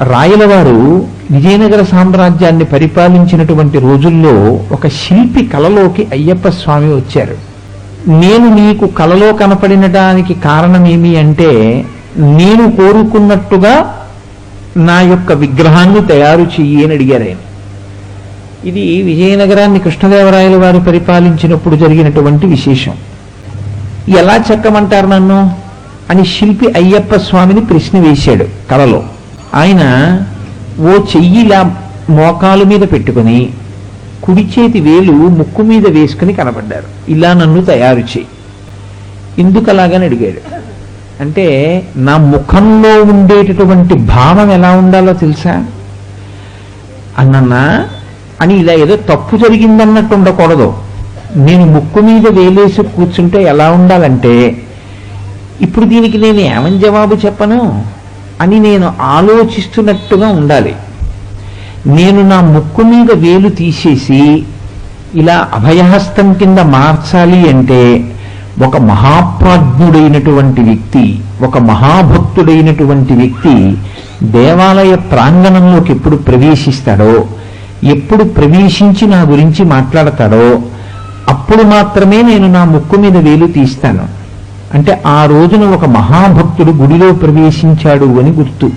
రాయలవారు విజయనగర సామ్రాజ్యాన్ని పరిపాలించినటువంటి రోజుల్లో ఒక శిల్పి కలలోకి అయ్యప్ప స్వామి వచ్చారు. నేను నీకు కలలో కనపడినడానికి కారణం ఏమి అంటే నేను కోరుకున్నట్టుగా నా యొక్క విగ్రహాన్ని తయారు చెయ్యి అని అడిగారు ఆయన. ఇది విజయనగరాన్ని కృష్ణదేవరాయల వారు పరిపాలించినప్పుడు జరిగినటువంటి విశేషం. ఎలా చెక్కమంటారు నన్ను? అని శిల్పి అయ్యప్ప స్వామిని ప్రశ్న వేశాడు కలలో. ఆయన ఓ చెయ్యిలా మోకాలు మీద పెట్టుకుని కుడి చేతి వేలు ముక్కు మీద వేసుకుని కనబడ్డారు. ఇలా నన్ను తయారు చేయి. ఎందుకు అలాగని అడిగాడు. అంటే నా ముఖంలో ఉండేటటువంటి భావం ఎలా ఉండాలో తెలుసా? అన్నన్నా అని ఇలా ఏదో తప్పు జరిగిందన్నట్టు ఉండకూడదు. నేను ముక్కు మీద వేలేసి కూర్చుంటే ఎలా ఉండాలంటే ఇప్పుడు దీనికి నేను ఏమని జవాబు చెప్పను? అని నేను ఆలోచిస్తున్నట్టుగా ఉండాలి. నేను నా ముక్కు మీద వేలు తీసేసి ఇలా అభయహస్తం కింద మార్చాలి అంటే ఒక మహాప్రాజ్ఞుడైనటువంటి వ్యక్తి ఒక మహాభక్తుడైనటువంటి వ్యక్తి దేవాలయ ప్రాంగణంలోకి ఎప్పుడు ప్రవేశిస్తాడో ఎప్పుడు ప్రవేశించి నా గురించి మాట్లాడతాడో అప్పుడు మాత్రమే నేను నా ముక్కు మీద వేలు తీస్తాను. అంటే ఆ రోజున ఒక మహాభక్తుడు గుడిలో ప్రవేశించాడు అని గుర్తు.